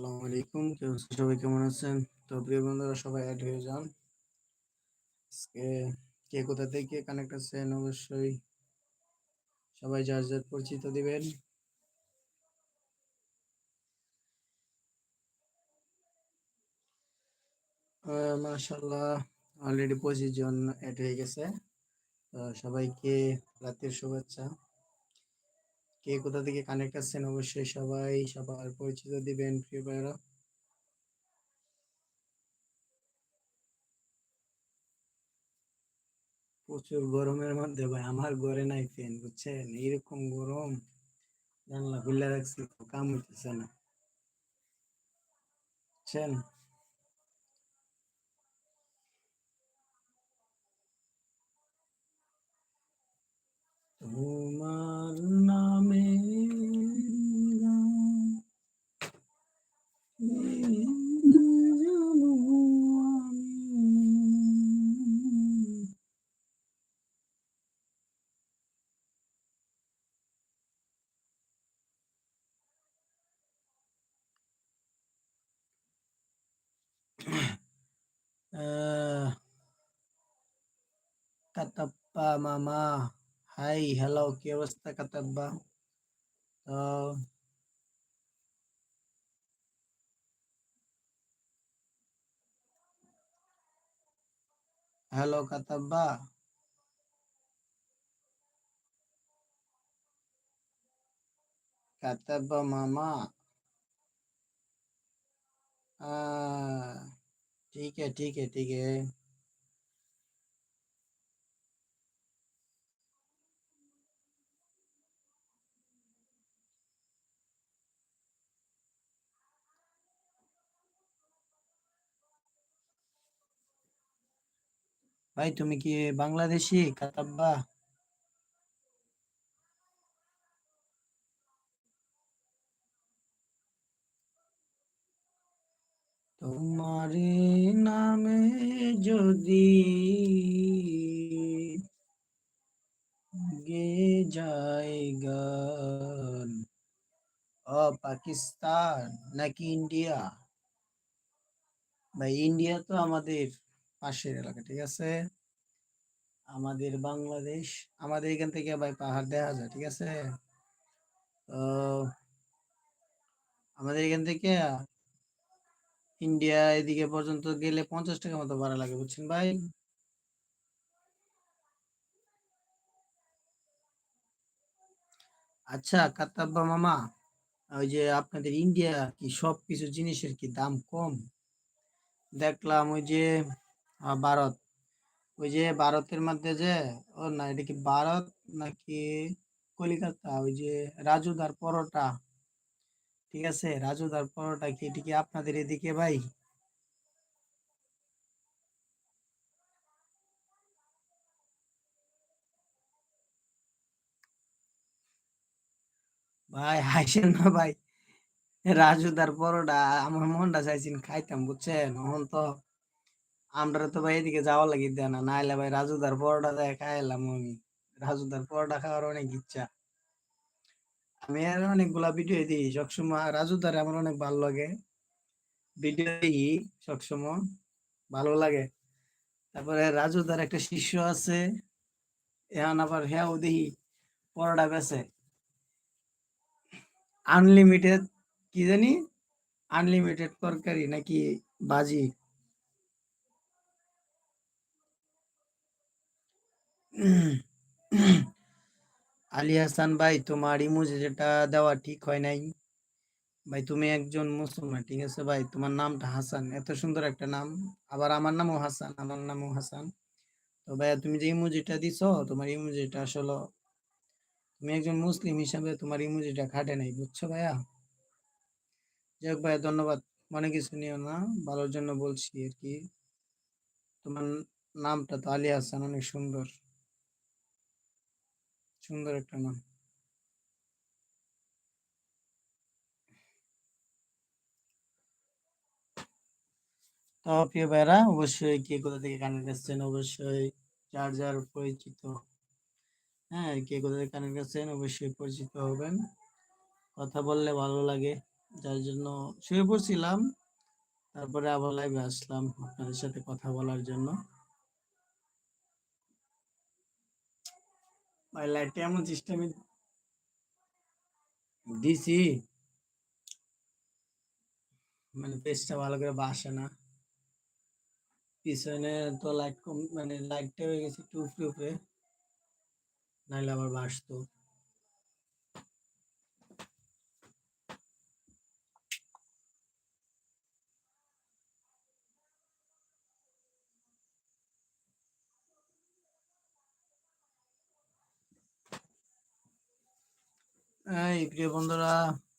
আসসালামু আলাইকুম। সবাই কেমন আছেন? তো প্রিয় বন্ধুরা, সবাই অ্যাড হয়ে যান। আজকে কে কোথা থেকে কানেক্ট আছেন অবশ্যই সবাই যার যার পরিচিত দিবেন। অলরেডি পঁচিশ জন অ্যাড হয়ে গেছে। সবাইকে শুভেচ্ছা। কে কোথা থেকে কানেক্ট আছেন অবশ্যই সবাই সবার পরিচিত দিবেন, প্রিয় ভাইরা প্রচুর গরমের মধ্যে ভাই, আমার ঘরে নাই ফ্যান বুঝছেন? এইরকম গরম, জানলা খুলে রাখছি কাম হইতেছে না। তোমার নামে Katapa mama. Hai, hello, কি অবস্থা কাতাব্বা? তো হ্যালো কাতাব্বা কাতাব্বা মামা ठीक है ठीक है ठीक है ভাই, তুমি কি বাংলাদেশি? কাতাব্বা। তোমার নামে যদি গে যায় ও পাকিস্তান নাকি ইন্ডিয়া? ভাই, ইন্ডিয়া তো আমাদের। পাশের এলাকা, ঠিক আছে? আমাদের বাংলাদেশ, আমাদের এখান থেকে ভাই পাহাড় দেখা যায়, ঠিক আছে? আমাদের এখান থেকে ইন্ডিয়া এদিকে পর্যন্ত গেলে পঞ্চাশ টাকা মতো ভাড়া লাগে, বুঝছেন ভাই? আচ্ছা কাত্তাব্বা মামা, ওই যে আপনাদের ইন্ডিয়া কি সব কিছু জিনিসের কি দাম কম? দেখলাম ওই যে ভারত। ওই যে ভারতের মধ্যে যে, ও না, এটা কি ভারত নাকি কলিকাতা? ওই যে রাজুদার পরোটা। ঠিক আছে, রাজুদার পরোটা কি, এটি কি আপনাদের এদিকে ভাই? ভাই, হাসেন না ভাই? রাজুদার পরোটা, আমার মনটা চাইছেন খাইতাম, বুঝছেন? এখন তো আমরা তো ভাই এদিকে যাওয়া লাগি দেয় না, নাইলে ভাই রাজুদার পরোটা দেয় খাইলাম আমি। রাজুদার পরোটা খাওয়ার অনেক ইচ্ছা। আমি আর অনেকগুলা ভিডিও দিই সবসময় রাজুদার আমার অনেক ভালো লাগে। ভিডিও দিই সবসময়, ভালো লাগে। তারপরে রাজুদার একটা শিষ্য আছে, এখন আবার হ্যাঁ দেখি পরোটা বেছে আনলিমিটেড কি জানি? আনলিমিটেড তরকারি নাকি বাজি। আলী হাসান ভাই, তোমার ইমোজি যেটা দেওয়া ঠিক হয় নাই। ভাই, তুমি একজন মুসলমান, ঠিক আছে ভাই? তোমার নামটা হাসান, এত সুন্দর একটা নাম। আবার আমার নামও হাসান, আমার নামও হাসান। তো ভাইয়া, তুমি যে ইমোজিটা দিছো, তোমার ইমোজিটা আসলে তুমি একজন মুসলিম হিসাবে তোমার ইমোজিটা খাটে নাই, বুঝছ ভাইয়া? যাই হোক ভাইয়া, ধন্যবাদ। মনে কিছু নিও না, ভালোর জন্য বলছি আর কি। তোমার নামটা তো আলী হাসান, অনেক সুন্দর। সুন্দর একটা নাম। তো প্রিয় ভাইরা অবশ্যই কে কোথা থেকে কানেক্ট আসছেন অবশ্যই যার যার পরিচিত। হ্যাঁ কে কোথা থেকে কানেক্ট আসছেন অবশ্যই পরিচিত হবেন। কথা বললে ভালো লাগে, যার জন্য শুয়ে পড়ছিলাম, তারপরে আবার লাইভে আসলাম আপনাদের সাথে কথা বলার জন্য। ভাই লাইটটা এমন সিস্টেমে দিছি মানে পেজটা ভালো করে বাসে না। পিছনে তো লাইট কম মানে লাইটটা হয়ে গেছে একটু উপরে। নাইলে আবার বাসতো এই প্রিয় বন্ধুরা,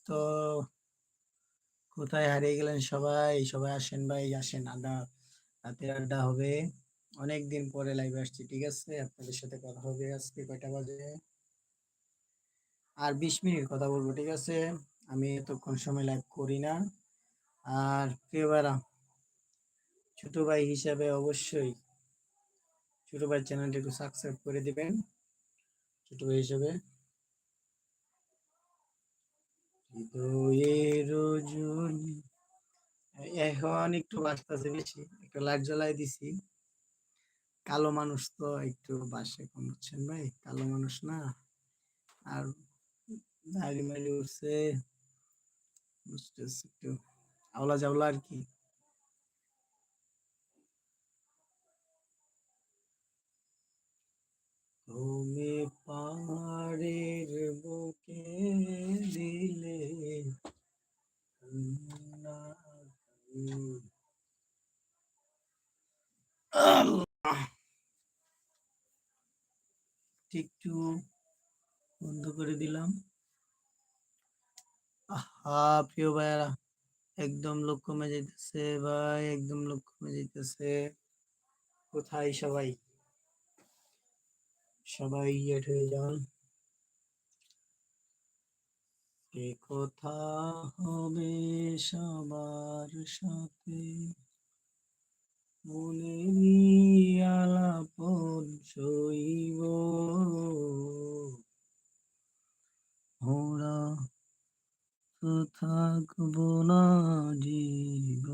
তো কোথায় হারিয়ে গেলেন সবাই? সবাই আসেন ভাই, আসেন। আড্ডা, রাতের আড্ডা হবে। অনেক দিন পরে লাইভে আসছি, ঠিক আছে? আপনাদের সাথে কথা হবে আজকে কয়টা বাজে? আর বিশ মিনিট কথা বলব, ঠিক আছে? আমি এতক্ষণ সময় লাইভ করি না। আর প্রিয় ভাইরা, ছোট ভাই হিসাবে অবশ্যই ছোট ভাই চ্যানেলটি একটু সাবস্ক্রাইব করে দিবেন। ছোট ভাই হিসাবে। রজনী। এখন একটু বাঁচতেছে বেশি, একটু লাইট জ্বালাই দিছি। কালো মানুষ তো একটু বাসে কম হচ্ছেন ভাই, কালো মানুষ না। আর দাড়ি মাড়ি উঠছে একটু। আওলা জাওলা আর কি তুমি পাহাড়ের বুকে দিলে না একটু বন্ধ করে দিলাম আহা প্রিয় ভাইয়ারা, একদম লোক কমে যাইতেছে ভাই, একদম লোক কমে যাইতেছে। কোথায় সবাই? সবাই ইয়েট হয়ে যান। কে কথা হবে সবার সাথে। মনে আলাপন সইব। ওরা থাকব না জীব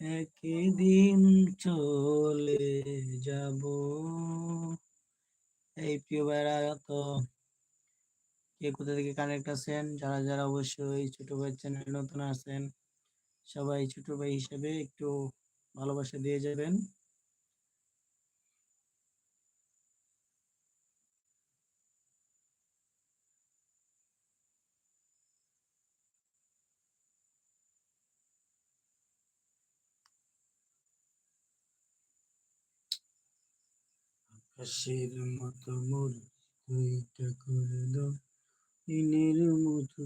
একদিন চলে যাব। এই প্রিয় ভাইরা তো কে কোথা থেকে কানেক্ট আছেন? যারা যারা অবশ্যই ছোট ভাই চ্যানেল নতুন আছেন, সবাই ছোট ভাই হিসেবে একটু ভালোবাসা দিয়ে যাবেন। আকাশের মতো মোর দুইটা করে দাও দিনের মতো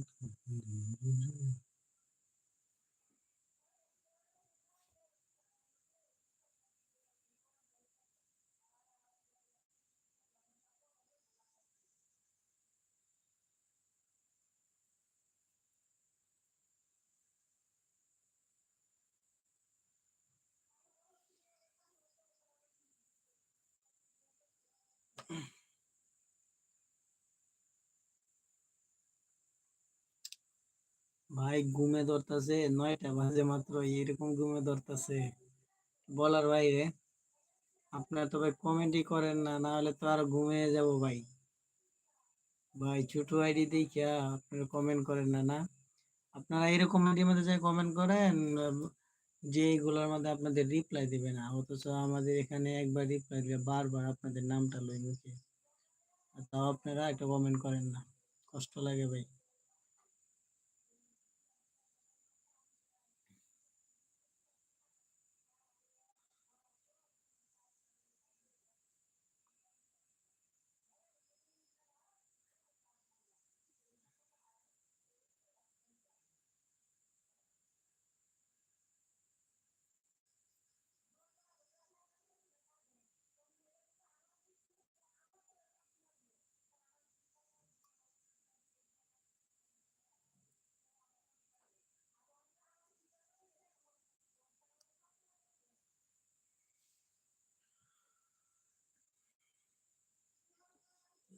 ভাই ঘুমে ধরতেছে, নয়টা বাজে মাত্র, এরকম ঘুমে ধরতেছে। বলার বাইরে, আপনার তো ভাই কমেন্টই করেন না না হলে তো আর ঘুমিয়ে যাব ভাই। ভাই ছোট আইডি দেখিয়া আপনারা কমেন্ট করেন না না? আপনারা এরকম আইডির মধ্যে যাই কমেন্ট করেন, যে এগুলোর মধ্যে আপনাদের রিপ্লাই দিবে না, অথচ আমাদের এখানে একবার রিপ্লাই দিবে বারবার আপনাদের নামটা লই মুখে তাও আপনারা একটা কমেন্ট করেন না, কষ্ট লাগে ভাই।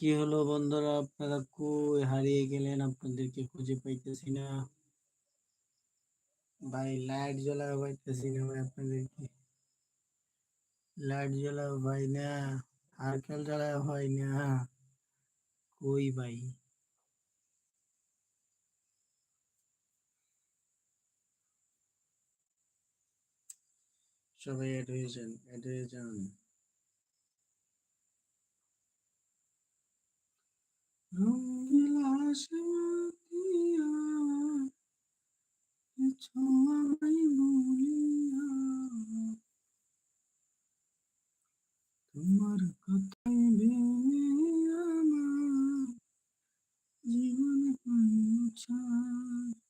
কি হলো বন্ধুরা? আপনারা কই হারিয়ে গেলেন? আপনাদেরকে খুঁজে পাইতেছি না। ভাই লাইট জ্বলাও পাইতেছি না ভাই আপনাদেরকে। লাইট জ্বলাও ভাই না সার্কেল জ্বলাও হয় না। কই ভাই? সবাই অ্যাড হয়ে যান অ্যাড হয়ে যান। তোমার কথাই ভেবে আমার জীবন পৌঁছায়।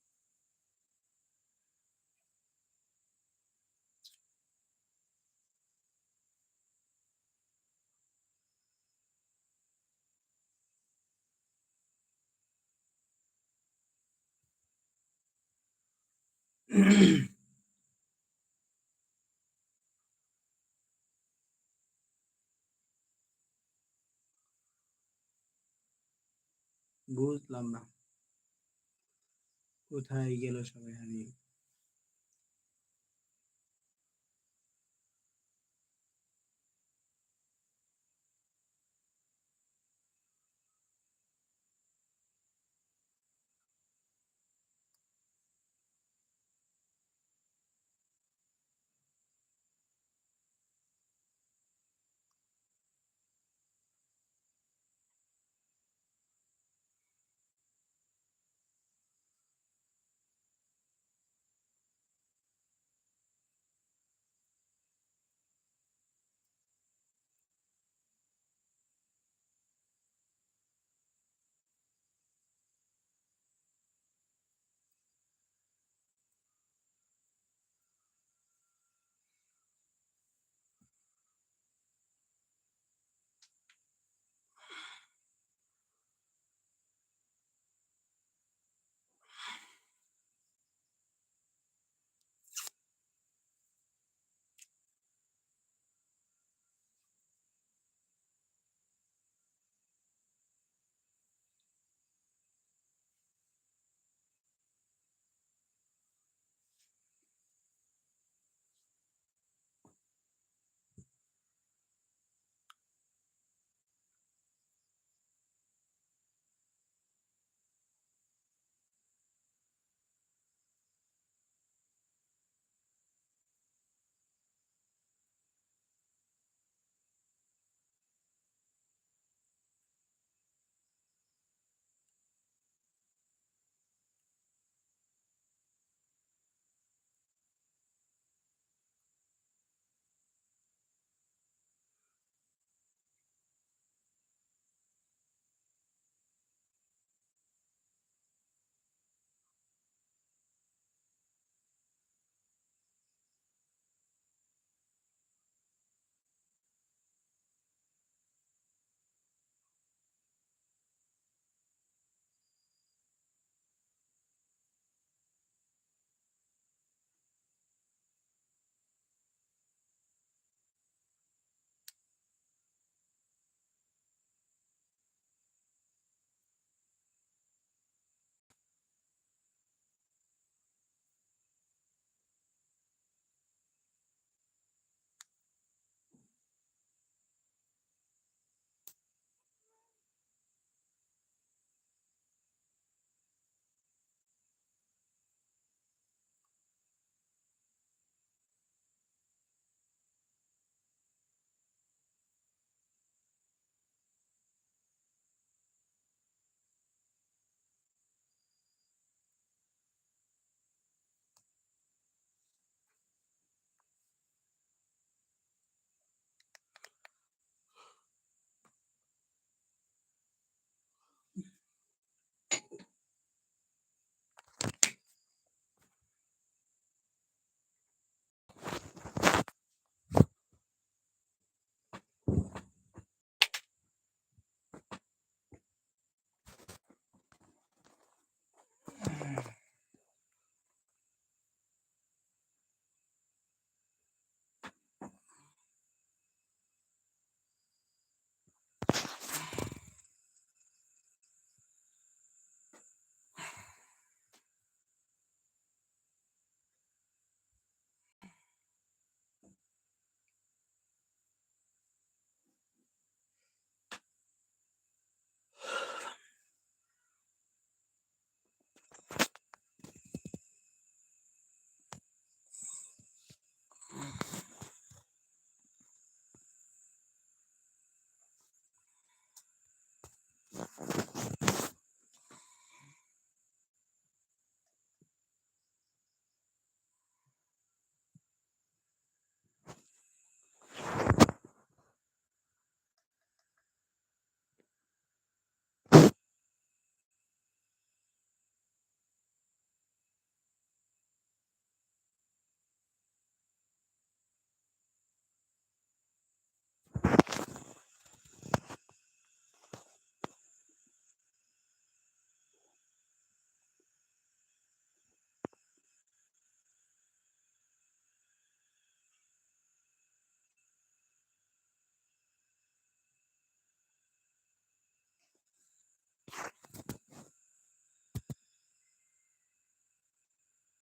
বুঝলাম না। কোথায় গেল সবাই হারিয়ে